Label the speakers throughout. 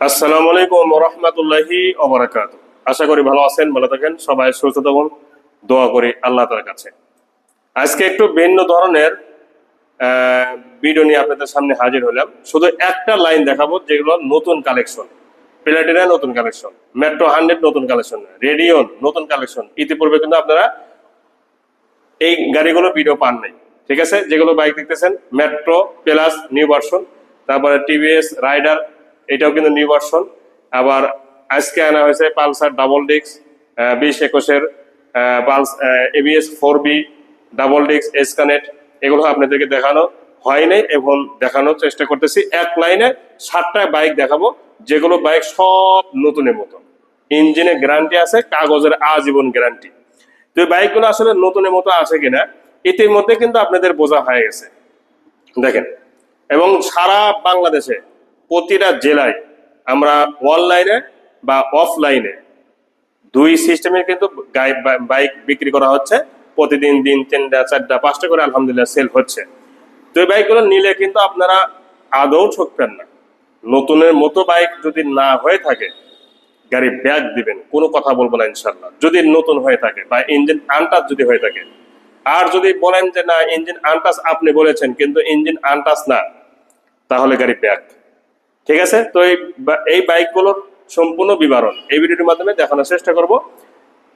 Speaker 1: আসসালামু আলাইকুম রহমতুল্লাহি অবরাকাত আশা করি ভালো আছেন, ভালো থাকেন, সবাই সুস্থ থাকুন, দোয়া করি আল্লাহ তার কাছে। আজকে একটু ভিন্ন ধরনের ভিডিও নিয়ে আপনাদের সামনে হাজির হলাম। শুধু একটা লাইন দেখাবো, যেগুলো নতুন কালেকশন প্লেটিনা নতুন কালেকশন মেট্রো হান্ড্রেড নতুন কালেকশন রেডিয়ন নতুন কালেকশন ইতিপূর্বে কিন্তু আপনারা এই গাড়িগুলো ভিডিও পান নাই, ঠিক আছে? যেগুলো বাইক দেখতেছেন মেট্রো প্লাস নিউ ভার্সন তারপরে টিভিএস রাইডার এটাও কিন্তু নিউ ভার্সন আবার আজকে আনা হয়েছে পালসার ডাবল ডিক্স বিশ একুশের pulse ABS four B double ডিক্স এস কানেক্ট এগুলো আপনাদেরকে দেখানো হয় নাই এবং দেখানোর চেষ্টা করতেছি। এক লাইনে সাতটা বাইক দেখাবো, যেগুলো বাইক সব নতুনের মতো। ইঞ্জিনে গ্যারান্টি আছে, কাগজের আজীবন গ্যারান্টি তো বাইকগুলো আসলে নতুনের মতো আছে কিনা, ইতিমধ্যে কিন্তু আপনাদের বোঝা হয়ে গেছে। দেখেন, এবং সারা বাংলাদেশে প্রতিটা জেলায় আমরা অনলাইনে বা অফলাইনে দুই সিস্টেমে কিন্তু বাইক বিক্রি করা হচ্ছে। প্রতিদিন দিন তিনটা, চারটা, পাঁচটা করে আলহামদুলিল্লাহ সেল হচ্ছে। তো এই বাইকগুলো নিলে কিন্তু আপনারা আদৌ ঠকবেন না। নতুনের মতো বাইক যদি না হয়ে থাকে, গাড়ি ব্যাগ দিবেন, কোনো কথা বলব না ইনশাল্লাহ যদি নতুন হয়ে থাকে বা ইঞ্জিন আনটাচ যদি হয়ে থাকে। আর যদি বলেন যে না ইঞ্জিন আনটাচ আপনি বলেছেন, কিন্তু ইঞ্জিন আনটাচ না, তাহলে গাড়ি ব্যাগ। ঠিক আছে? তো এই এই বাইকগুলোর সম্পূর্ণ বিবরণ। এই ভিডিওটির মাধ্যমে দেখানোর চেষ্টা করব।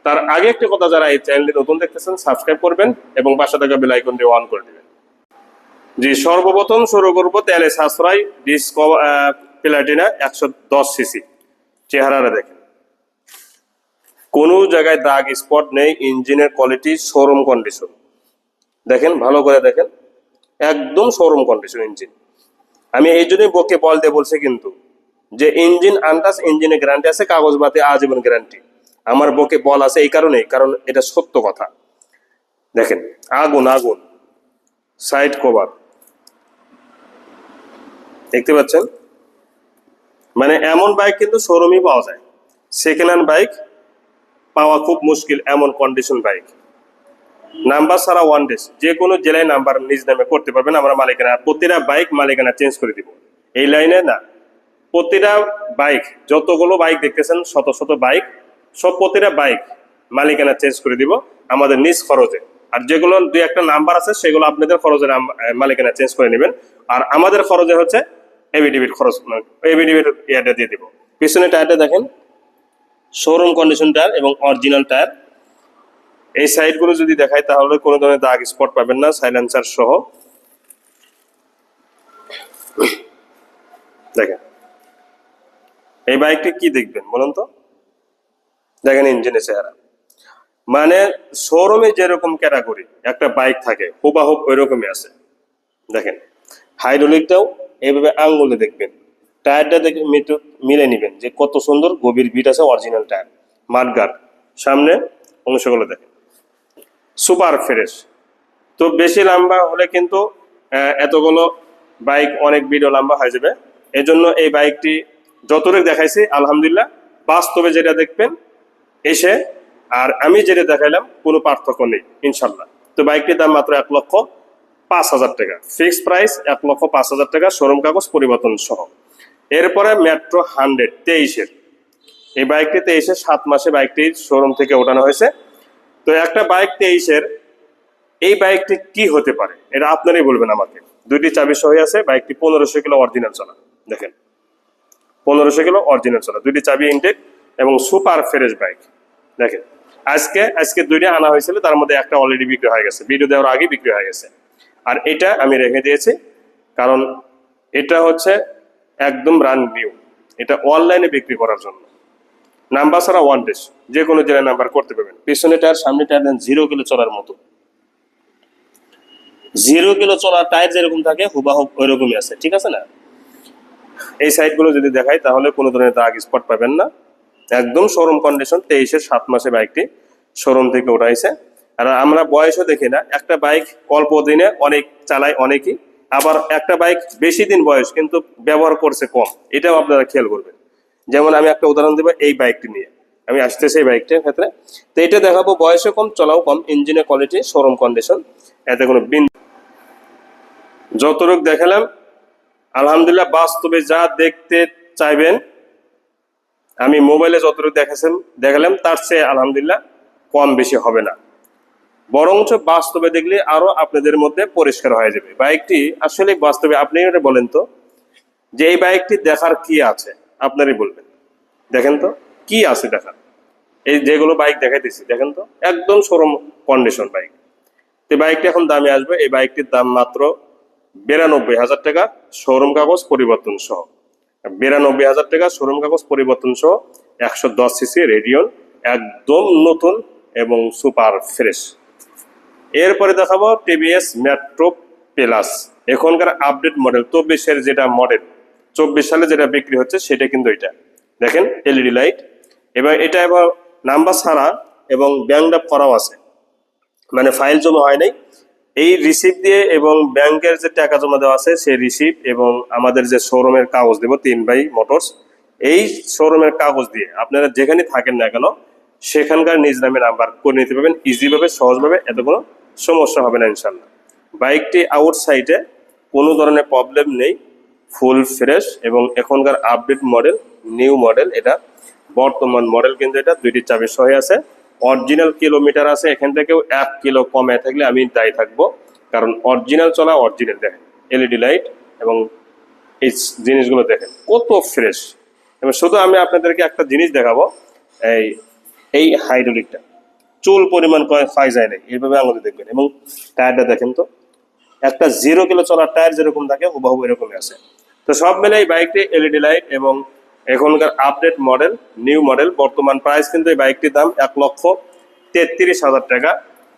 Speaker 1: তার আগে একটি কথা, যারা এই চ্যানেলটি নতুন দেখতেছেন সাবস্ক্রাইব করবেন এবং পাশে থাকা বেল আইকনটি অন করে দিবেন। জি, সর্বপ্রথম শুরু করব তেলে সাশ্রয় ডিসকো প্লাটিনা একশো দশ সিসি চেহারাটা দেখেন। কোনো জায়গায় দাগ স্পট নেই, ইঞ্জিনের কোয়ালিটি শোরুম কন্ডিশন দেখেন, ভালো করে দেখেন। একদম শোরুম কন্ডিশন ইঞ্জিন। আমি এই জন্যই বকে বল দিয়ে বলছি কিন্তু যে ইঞ্জিন আনটাস ইঞ্জিনে গ্যারান্টি আছে, কাগজ বাতে আজীবন গ্যারান্টি আমার বকে বল আছে এই কারণে কারণ এটা সত্য কথা। দেখেন, আগুন আগুন সাইড কভার দেখতে পাচ্ছেন? মানে এমন বাইক কিন্তু শোরুমই পাওয়া যায়। সেকেন্ড হ্যান্ড বাইক পাওয়া খুব মুশকিল, এমন কন্ডিশন বাইক নাম্বার সারা ওয়ান ডেস যে কোনো জেলায় নাম্বার নিজ নামে করতে পারবেন। আমরা মালিকানা, প্রতিটা বাইক মালিকানা চেঞ্জ করে দিব। এই লাইনে না, প্রতিটা বাইক যতগুলো বাইক দেখতেছেন, শত শত বাইক সব প্রতিটা বাইক মালিকানা চেঞ্জ করে দিব আমাদের নিজ খরচে। আর যেগুলো দুই একটা নাম্বার আছে, সেগুলো আপনাদের খরচে মালিকানা চেঞ্জ করে নেবেন। আর আমাদের খরচে হচ্ছে এবিডিবির খরচ এবিডিবির ইয়েটা দিয়ে দিব। পিছনে টায়ারটা দেখেন শোরুম কন্ডিশন টায়ার এবং অরিজিনাল টায়ার এই সাইডগুলো যদি দেখাই, তাহলে কোনো ধরনের দাগ স্পট পাবেন না সাইলেন্সার সহ। দেখেন। এই বাইকটি কি দেখবেন বলুন তো? দেখেন ইঞ্জিনের চেহারা মানে শোরুমে যেরকম ক্যাটাগরি একটা বাইক থাকে হুবাহুব ওই রকমই আছে। দেখেন হাইড্রোলিকটাও এইভাবে আঙ্গুলে দেখবেন। টায়ারটা দেখে মিটু, মিলে নেবেন যে কত সুন্দর, গভীর বিট আছে অরিজিনাল টায়ার মাঠগার্ড সামনে অংশগুলো দেখেন। Super fresh. তো বেশি লম্বা হলে কিন্তু এতগুলো বাইক অনেক ভিডিও লম্বা হয়ে যাবে। এজন্য এই বাইকটি যতটুকু দেখাইছি, আলহামদুলিল্লাহ, বাস্তবে যেটা দেখবেন, এসে আর আমি যেটা দেখাইলাম, কোনো পার্থক্য নেই, ইনশাল্লাহ। তো বাইকটির দাম মাত্র এক লক্ষ পাঁচ হাজার টাকা। ফিক্সড প্রাইস এক লক্ষ পাঁচ হাজার টাকা, শোরুম কাগজ পরিবর্তন সহ। এরপরে মেট্রো হান্ড্রেড তেইশের। এই বাইকটি তেইশে সাত মাসে বাইকটি শোরুম থেকে ওঠানো হয়েছে। তো একটা বাইক তেইশের, এই বাইকটি কি হতে পারে? এটা আপনারই বলবেন আমাকে। দুইটি চাবি সহ আছে বাইকটি পনেরোশো কিলো অরিজিনাল চলা। দেখেন, পনেরোশো কিলো অরিজিনাল চলা। দুইটি চাবি ইনটেক এবং সুপার ফ্রেশ বাইক দেখেন, আজকে আজকে দুইটা আনা হয়েছিল, তার মধ্যে একটা অলরেডি বিক্রি হয়ে গেছে। ভিডিও দেওয়ার আগে বিক্রি হয়ে গেছে। আর এটা আমি রেখে দিয়েছি, কারণ এটা হচ্ছে একদম রান নিউ এটা অনলাইনে বিক্রি করার জন্য। নাম্বার ছাড়া ওয়ান ডেস যে কোনো জেলায় নাম্বার করতে পারবেন। পিছনে টায়ার সামনে টায়ার দেন জিরো কিলো চলার মতো। জিরো কিলো চলার টায়ার যেরকম থাকে হুবাহুব ওই রকমই আছে, ঠিক আছে না? এই সাইডগুলো যদি দেখাই, তাহলে কোনো ধরনের দাগ স্পট পাবেন না। একদম শোরুম কন্ডিশন তেইশের সাত মাসে বাইকটি শোরুম থেকে উঠাইছে। আর আমরা বয়সও দেখি না, একটা বাইক অল্প দিনে অনেক চালায় অনেকই, আবার একটা বাইক বেশি দিন বয়স, কিন্তু ব্যবহার করছে কম, এটাও আপনারা খেয়াল করবেন। যেমন আমি একটা উদাহরণ দেবো, এই বাইকটি নিয়ে। আমি আসতেছি এই বাইকটির ক্ষেত্রে। তো এটা দেখাবো, বয়সও কম, চলাও কম ইঞ্জিনের কোয়ালিটি শোরুম কন্ডিশন এতে কোনো বিন যতটুক দেখালাম, আলহামদুলিল্লাহ বাস্তবে যা দেখতে চাইবেন, আমি মোবাইলে যতটুকু দেখেছেন, দেখালাম, তার চেয়ে আলহামদুলিল্লাহ কম বেশি হবে না। বরঞ্চ বাস্তবে দেখলে আরও আপনাদের মধ্যে পরিষ্কার হয়ে যাবে। বাইকটি আসলে বাস্তবে আপনি বলেন তো, যে এই বাইকটি দেখার কি আছে? আপনারই বলবেন। দেখেন তো, কি আছে দেখার? এই যেগুলো বাইক দেখাইতেছি, দেখেন তো, একদম শোরুম কন্ডিশন বাইক তো বাইকটি এখন দামে আসবে, এই বাইকটির দাম মাত্র বিরানব্বই হাজার টাকা শোরুম কাগজ পরিবর্তন সহ। বিরানব্বই হাজার টাকা শোরুম কাগজ পরিবর্তন সহ, একশো দশ সিসি রেডিয়ন একদম নতুন এবং সুপার ফ্রেশ এরপরে দেখাবো টিভিএস মেট্রো প্লাস এখনকার আপডেট মডেল চব্বিশের যেটা মডেল চব্বিশ সালে যেটা বিক্রি হচ্ছে, সেটা কিন্তু এটা। দেখেন, এলইডি লাইট। এবার এটা এবার নাম্বার ছাড়া এবং ব্যাংক করাও আছে। মানে ফাইল জমা হয় নাই। এই রিসিপ্ট দিয়ে এবং ব্যাংকের যে টাকা জমা দেওয়া আছে, সেই রিসিপ্ট এবং আমাদের যে শোরুমের কাগজ দেব, তিন বাই মোটরস, এই শোরুমের কাগজ দিয়ে আপনারা যেখানে থাকেন না কেন, সেখানকার নিজ নামে নাম্বার করে নিতে পারবেন ইজিভাবে সহজভাবে, এত কোনো সমস্যা হবে না ইনশাল্লাহ বাইকটি আউটসাইডে কোনো ধরনের প্রবলেম নেই। ফুল ফ্রেশ এবং এখনকার আপডেট মডেল, নিউ মডেল এটা। বর্তমান মডেল কিন্তু এটা, দুইটি চাবি সহ আছে। অরিজিনাল কিলোমিটার আছে, এখান থেকেও এক কিলো কমে থাকলে আমি দায়ী থাকব। কারণ অরিজিনাল চলা অরিজিনাল দেখেন। এলইডি লাইট এবং এই জিনিসগুলো দেখেন, কত ফ্রেশ। এবং শুধু আমি আপনাদেরকে একটা জিনিস দেখাবো, এই এই হাইড্রোলিকটা চুল পরিমাণ কয় ফাই যায় নাই, এইভাবে আঙুলে দেখবেন। এবং টায়ারটা দেখেন তো। একটা জিরো কিলো চলার টায়ার যেরকম থাকে, হুবহু এরকমই আছে। তো সব মিলে এই বাইকটি এলইডি লাইট এবং এখনকার আপডেট মডেল নিউ মডেল বর্তমান প্রাইস কিন্তু এই বাইকটির দাম এক লক্ষ তেত্রিশ হাজার টাকা।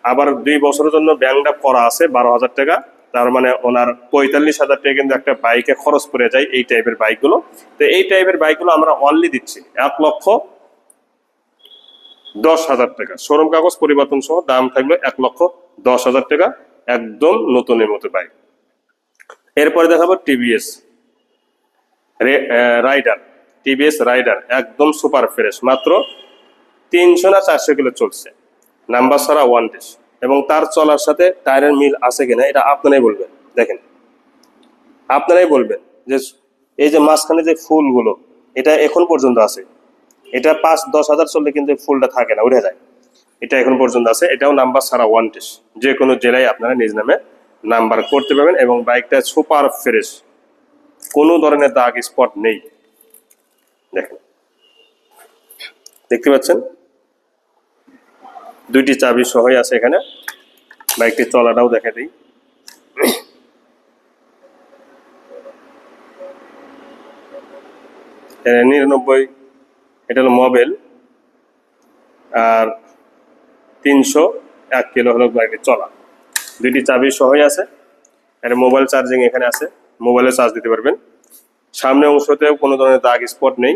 Speaker 1: আবার দুই বছরের জন্য ব্যাংক আপ করা আছে বারো হাজার টাকা। তার মানে ওনার পঁয়তাল্লিশ হাজার টাকা কিন্তু একটা বাইকে খরচ পড়ে যায় এই টাইপের বাইকগুলো তো এই টাইপের বাইকগুলো আমরা অনলি দিচ্ছি এক লক্ষ দশ হাজার টাকা। শোরুম কাগজ, পরিবর্তন সহ দাম থাকল এক লক্ষ দশ হাজার টাকা। একদম নতুনের মতো বাইক। এরপরে দেখাবো টিভিএস রাইডার। টিভিএস রাইডার, একদম সুপার ফ্রেশ, মাত্র তিনশো না চারশো কিলো চলছে। নাম্বার ছাড়া ওয়ান ডিস এবং তার চলার সাথে টায়ারের মিল আছে কিনা, এটা আপনারাই বলবেন। দেখেন, আপনারাই বলবেন যে এই যে মাঝখানে যে ফুলগুলো, এটা এখন পর্যন্ত আছে। এটা পাঁচ দশ হাজার চললে কিন্তু ফুলটা থাকে না উঠে যায়। এটা এখন পর্যন্ত আছে। এটাও নাম্বার ছাড়া ওয়ান ডিস যে কোনো জেলায় আপনারা নিজ নামে নাম্বার করতে পারবেন এবং বাইকটা সুপার ফ্রেশ। কোনো ধরনের দাগ স্পট নেই। দেখেন। দেখতে পাচ্ছেন? দুইটি চাবি সহই আছে এখানে। বাইকটির চলাটাও দেখে দিই। নিরানব্বই। এটা হলো মোবাইল আর তিনশো, এক কিলো হলো বাইকের চলা। দুইটি চাবি সহই আছে। একটা মোবাইল চার্জিং এখানে আছে। মোবাইলে চার্জ দিতে পারবেন। সামনে অংশতেও কোনো ধরনের দাগ স্পট নেই।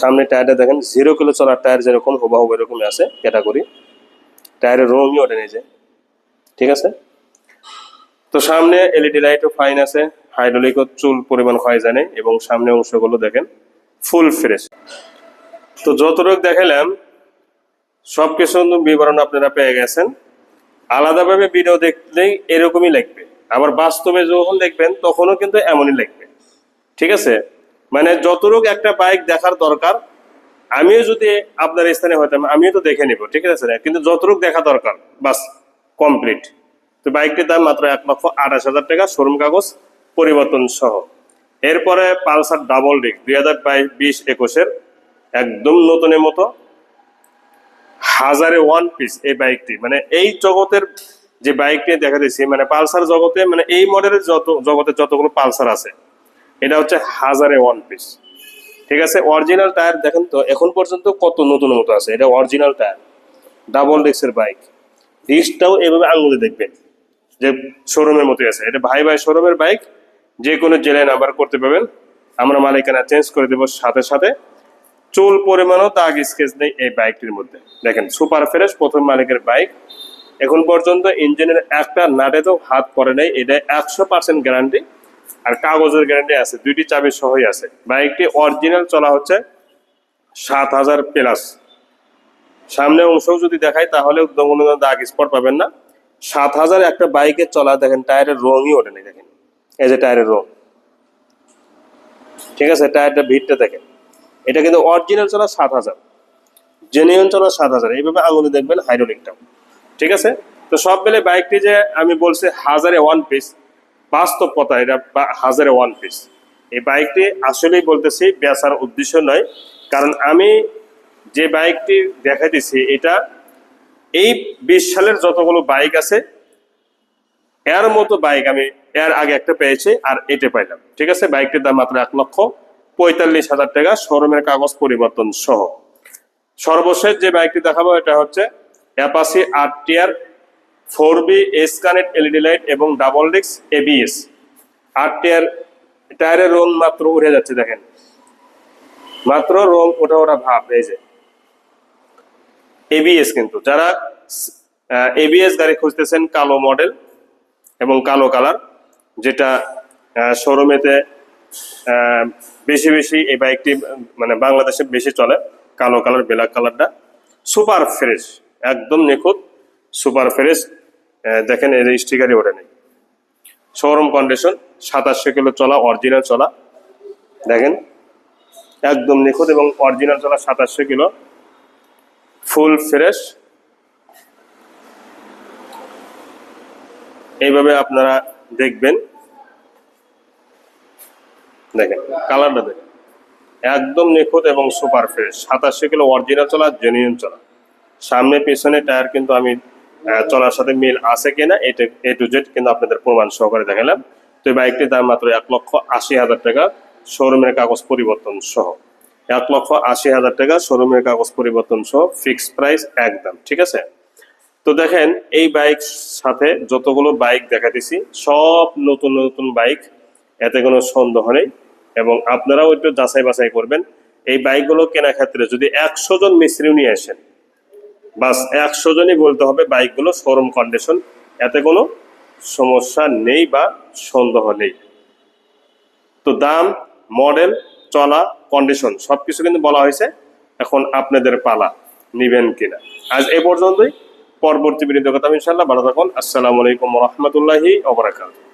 Speaker 1: সামনে টায়ারটা দেখেন জিরো কিলো চলার টায়ার যেরকম হুবাহুব এরকমই আছে ক্যাটাগরি টায়ারের রঙই ওঠে নিয়েছে ঠিক আছে? তো সামনে এলইডি লাইটও ফাইন আছে। হাইড্রোলিকও চুল পরিমাণ ক্ষয় জানে। এবং সামনে অংশগুলো দেখেন ফুল ফ্রেশ তো যতটুকু দেখালাম সব কিছু বিবরণ আপনারা পেয়ে গেছেন। আলাদাভাবে ভিডিও দেখলেই এরকমই লাগবে আবার বাস্তবে যখন দেখবেন, তখনও কিন্তু এমনই লাগবে ঠিক আছে? মানে যতটুকু একটা বাইক দেখার দরকার, আমিও যদি আপনার স্থানে হতাম, আমিও তো দেখে নিব, ঠিক আছে? কিন্তু যতটুকু দেখা দরকার, বাস কমপ্লিট তো বাইকটির দাম মাত্র এক লক্ষ আঠাশ হাজার টাকা শোরুম কাগজ, পরিবর্তন সহ। এরপরে পালসার ডাবল ডিক দুই হাজার বাইশ, বিশ, একুশের, একদম নতুনের মতো। হাজারে ওয়ান পিস এই বাইকটি মানে এই জগতের যে বাইকটি দেখা দিচ্ছি মানে পালসার জগতে মানে এই মডেলের যত, জগতে যতগুলো পালসার আছে, এটা হচ্ছে হাজারে ওয়ান পিস ঠিক আছে? অরিজিনাল টায়ার দেখেন তো, এখন পর্যন্ত কত নতুন মতো আছে। এটা অরিজিনাল টায়ার ডাবল ডিস্কের বাইক ডিস্কটাও এভাবে আঙুলে দেখবেন, যে শোরুমের মতোই আছে। এটা ভাই ভাই শোরুমের বাইক যে কোনো জেলায় নাম্বার করতে পারবেন। আমরা মালিকানা চেঞ্জ করে দেবো সাথে সাথে। চুল পরিমাণও দাগ স্কেচ নেই এই বাইকটির মধ্যে। দেখেন, সুপার ফ্রেশ, প্রথম মালিকের বাইক। এখন পর্যন্ত ইঞ্জিনের একটা নাটেতেও হাত পড়ে নেই, এটা একশো পার্সেন্ট গ্যারান্টি। আর কাগজের গ্যারান্টি আছে, দুইটি চাবি সহই আছে। বাইকটি অরিজিনাল চলা হচ্ছে সাত হাজার প্লাস। সামনে অংশও যদি দেখাই, তাহলে দাগ স্পট পাবেন না। সাত হাজার একটা বাইকের চলা, দেখেন, টায়ারের রঙই ওঠেনি দেখেন। এই যে টায়ারের রং। ঠিক আছে, টায়ারটা ভিড়টা দেখেন। এটা কিন্তু অরিজিনাল চলা সাত হাজার। জেনুইন চলা সাত হাজার। এইভাবে আঙুলে দেখবেন হাইড্রোলিকটাও ঠিক আছে? তো সব মিলে বাইকটি যে আমি বলছি হাজারে ওয়ান পিস বাস্তব কথা এটা হাজারে ওয়ান পিস এই বাইকটি আসলেই বলতেছি বেচার উদ্দেশ্য নয়। কারণ আমি যে বাইকটি দেখাইতেছি, এটা এই বিশ সালের যতগুলো বাইক আছে, এর মতো বাইক আমি এর আগে একটা পেয়েছি আর এটা পাইলাম। ঠিক আছে? বাইকটির দাম মাত্র এক লক্ষ। পঁয়তাল্লিশ হাজার টাকা শোরুমের কাগজ পরিবর্তন সহ। সর্বশেষ যে বাইকটি দেখাবো, এটা হচ্ছে Apache R TR, four B S connect LED light এবং ডাবল ডিক্স এবিএস আর টিয়ার টায়ারের রং মাত্র উঠে যাচ্ছে, দেখেন। মাত্র রং ওঠা ওঠা ভাব, এই যে। এবিএস কিন্তু, যারা এবিএস গাড়ি খুঁজতেছেন কালো মডেল এবং কালো কালার যেটা শোরুমেতে বেশি বেশি এই বাইকটি মানে বাংলাদেশে বেশি চলে, কালো কালার ব্ল্যাক কালারটা সুপার ফ্রেশ একদম নিখুঁত সুপার ফ্রেশ দেখেন এর স্টিকারই ওঠে নেই। শোরুম কন্ডিশন সাতাশশো কিলো চলা অরিজিনাল চলা। দেখেন, একদম নিখুঁত এবং অরিজিনাল চলা সাতাশশো কিলো। ফুল ফ্রেশ এইভাবে আপনারা দেখবেন। দেখেন, কালারটা দেখেন। একদম নিখুঁত এবং সুপার ফ্রেশ। সাতাশশো কিলো অরিজিনাল চলা জেনুইন চলা। সামনে, পেছনে টায়ার কিন্তু আমি চলার সাথে মিল আছে কিনা এটা এ টু জেড কিন্তু আপনাদের প্রমাণ সহকারে দেখালাম। তো এই বাইকটির দাম মাত্র এক লক্ষ আশি হাজার টাকা শোরুমের কাগজ পরিবর্তন সহ। এক লক্ষ আশি হাজার টাকা শোরুমের কাগজ পরিবর্তন সহ ফিক্সড প্রাইস একদম, ঠিক আছে? তো দেখেন, এই বাইক সাথে যতগুলো বাইক দেখাতেছি, সব নতুন নতুন বাইক, এতে কোনো সন্দেহ নেই। এবং আপনারাও একটু যাচাই বাছাই করবেন, এই বাইকগুলো কেনার ক্ষেত্রে যদি একশো জন মিস্ত্রি নিয়ে আসেন, বাস একশো জনই বলতে হবে বাইকগুলো শোরুম কন্ডিশন এতে কোনো সমস্যা নেই বা সন্দেহ নেই। তো দাম মডেল চলা কন্ডিশন সব কিছু কিন্তু বলা হয়েছে, এখন আপনাদের পালা নিবেন কিনা। আজ এ পর্যন্তই, পরবর্তী কথা ইনশাল্লাহ ভালো থাকুন, আসসালামু আলাইকুম রহমতুল্লাহি ওবরাকাতুহ